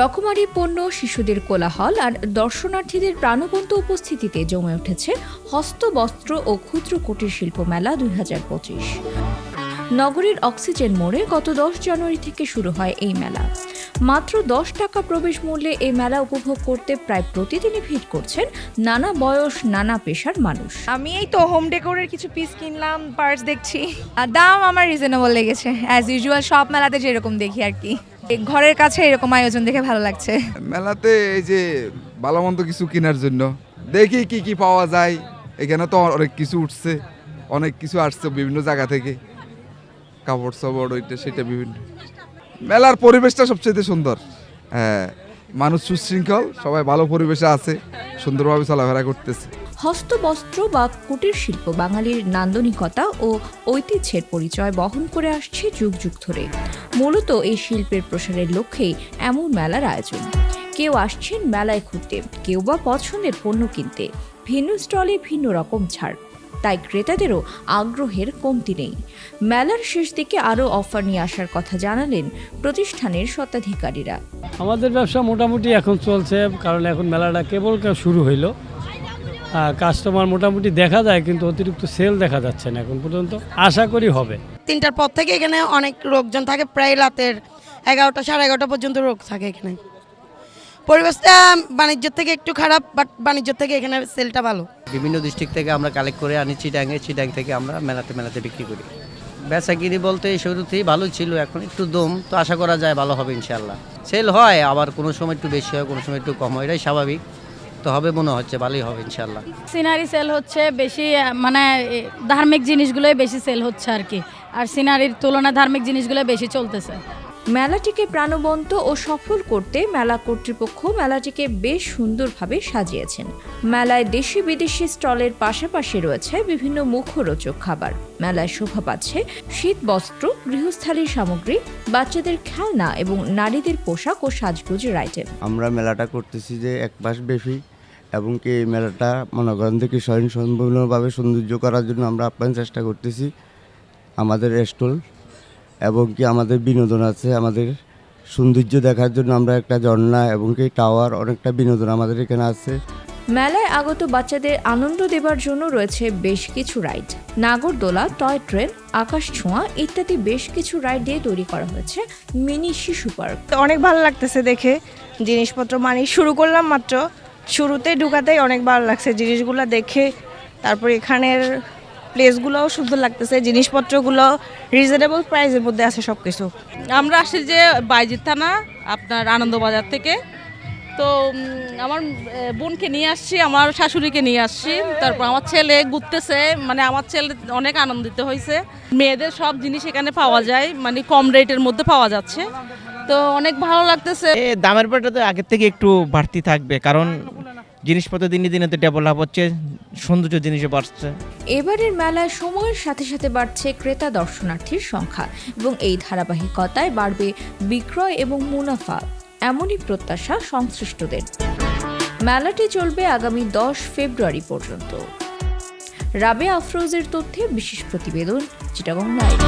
রকমারি পণ্য, শিশুদের কোলাহল আর দর্শনার্থীদের প্রাণবন্ত উপস্থিতিতে জমে উঠেছে হস্তবস্ত্র ও ক্ষুদ্র কুটির শিল্প মেলা দুই নগরীর অক্সিজেন মোড়ে গত দশ জানুয়ারি থেকে শুরু হয় এই মেলা। মাত্র দশ টাকা প্রবেশ মূল্যে এই মেলা উপভোগ করতে প্রায় প্রতিদিনই ভিড় করছেন নানা বয়স, নানা পেশার মানুষ। আমি এই তো হোম ডেকোরের কিছু পিস কিনলাম পার্স দেখছি। আর দাম আমার রিজনেবল লেগেছে। অ্যাজ ইউজুয়াল সব মেলাতে যেরকম দেখি আর কি। ঘরের কাছে এরকম আয়োজন দেখে ভালো লাগছে। মেলাতে এই যে ভালো মন্দ কিছু কেনার জন্য। দেখি কি কি পাওয়া যায়। এখানে তো অনেক কিছু উঠছে। অনেক কিছু আসছে বিভিন্ন জায়গা থেকে। কাপড় সাপড় ওইটা সেটা বিভিন্ন। মেলার পরিবেশটা সবচেয়ে সুন্দর। হ্যাঁ মানুষ সুশৃঙ্খল সবাই ভালো পরিবেশে আছে সুন্দরভাবে চলাফেরা করতেছে। হস্তবস্ত্র বা কুটির শিল্প বাঙালির নান্দনিকতা ও ঐতিহ্যের পরিচয় বহন করে আসছে যুগ যুগ ধরে। মূলত এই শিল্পের প্রসারের লক্ষ্যেই এমন মেলার আয়োজন। কেউ আসছেন মেলায় ঘুরতে, কেউ বা পছন্দের পণ্য কিনতে। ভিন্ন স্টলে ভিন্ন রকম ছাড়। তাই ক্রেতাদেরও আগ্রহের কমতি নেই। মেলার শেষ দিকে আরও অফার নিয়ে আসার কথা জানালেন প্রতিষ্ঠানের স্বত্বাধিকারীরা। আমাদের ব্যবসা মোটামুটি এখন চলছে, কারণ এখন মেলাটা কেবল শুরু হইল। কাস্টমার মোটামুটি দেখা যায়, কিন্তু অতিরিক্ত সেল দেখা যাচ্ছে না এখন পর্যন্ত। আশা করি হবে। তিনটার পর থেকে এখানে অনেক লোকজন থাকে প্রায় রাতের এগারোটা সাড়ে এগারোটা পর্যন্ত লোক থাকে এখানে। পরিবেশটা বাণিজ্য থেকে একটু খারাপ বাট বাণিজ্য থেকে এখানে সেলটা ভালো। বিভিন্ন ডিস্ট্রিক্ট থেকে আমরা কালেক্ট করে আনি চিটাঙে চিটাং থেকে আমরা মেলাতে মেলাতে বিক্রি করি। বেচা কিনি বলতে শুরুতেই ভালো ছিল এখন একটু দম তো আশা করা যায় ভালো হবে ইনশাল্লাহ সেল হয় আবার কোনো সময় একটু বেশি হয় কোনো সময় একটু কম হয় এটাই স্বাভাবিক। তো হবে মনে হচ্ছে ভালোই হবে ইনশাল্লাহ সিনারি সেল হচ্ছে বেশি মানে ধার্মিক জিনিসগুলোই বেশি সেল হচ্ছে আর কি। আর সিনারির তুলনায় ধার্মিক জিনিসগুলো বেশি চলতেছে। মেলাটিকে প্রাণবন্ত ও সফল করতে মেলা কর্তৃপক্ষ মেলাটিকে বেশ সুন্দরভাবে সাজিয়েছেন। মেলায় দেশি বিদেশি স্টলের পাশাপাশি রয়েছে বিভিন্ন মুখরোচক খাবার। মেলায় শোভা পাচ্ছে শীত বস্ত্র গৃহস্থালীর সামগ্রী বাচ্চাদের খেলনা এবং নারীদের পোশাক ও সাজগোজের আইটেম আমরা মেলাটা করতেছি যে এক মাস ব্যাপী এবং কি এই মেলাটা মনে করেন থেকে স্বয়ং সম্পূর্ণভাবে সৌন্দর্য করার জন্য আমরা আপ্যায়ন চেষ্টা করতেছি। আমাদের স্টল এবং কি আমাদের বিনোদন আছে আমাদের সৌন্দর্য দেখার জন্য আমরা একটা ঝর্ণা এবং কি টাওয়ার অনেকটা বিনোদন আমাদের এখানে আছে। মেলায় আগত বাচ্চাদের আনন্দ দেবার জন্য রয়েছে বেশ কিছু রাইড। নাগরদোলা টয় ট্রেন আকাশ ছোঁয়া ইত্যাদি বেশ কিছু রাইড দিয়ে তৈরি করা হয়েছে মিনি শিশু পার্ক। অনেক ভালো লাগতেছে দেখে। জিনিসপত্র মানে শুরু করলাম মাত্র। শুরুতে ঢুকাতেই অনেক ভালো লাগছে জিনিসগুলো দেখে। তারপর এখানের প্লেসগুলোও সুন্দর লাগতেছে জিনিসপত্রগুলো রিজনেবল প্রাইসের মধ্যে আছে সব কিছু আমরা আসি যে বাইজিৎ থানা আপনার আনন্দবাজার থেকে। তো আমার বোনকে নিয়ে আসছি আমার শাশুড়িকে নিয়ে আসছি। তারপর আমার ছেলে ঘুরতেছে মানে আমার ছেলে অনেক আনন্দিত হয়েছে। মেয়েদের সব জিনিস এখানে পাওয়া যায় মানে কম রেটের মধ্যে পাওয়া যাচ্ছে। তো অনেক ভালো লাগতেছে। দামের ব্যাপারটা তো আগের থেকে একটু বাড়তি থাকবে কারণ জিনিসপত্র দিনে দিনে তো ডেভেলপ হচ্ছে, সৌন্দর্য জিনিসও বাড়ছে। এবারের মেলায় সময়ের সাথে সাথে বাড়ছে ক্রেতা দর্শনার্থীর সংখ্যা এবং এই ধারাবাহিকতায় বাড়বে বিক্রয় এবং মুনাফা, এমনই প্রত্যাশা সংশ্লিষ্টদের। মেলাটি চলবে আগামী দশ ফেব্রুয়ারি পর্যন্ত। রাবে আফরোজের তথ্যে বিশেষ প্রতিবেদন, চিটাগং লাইভ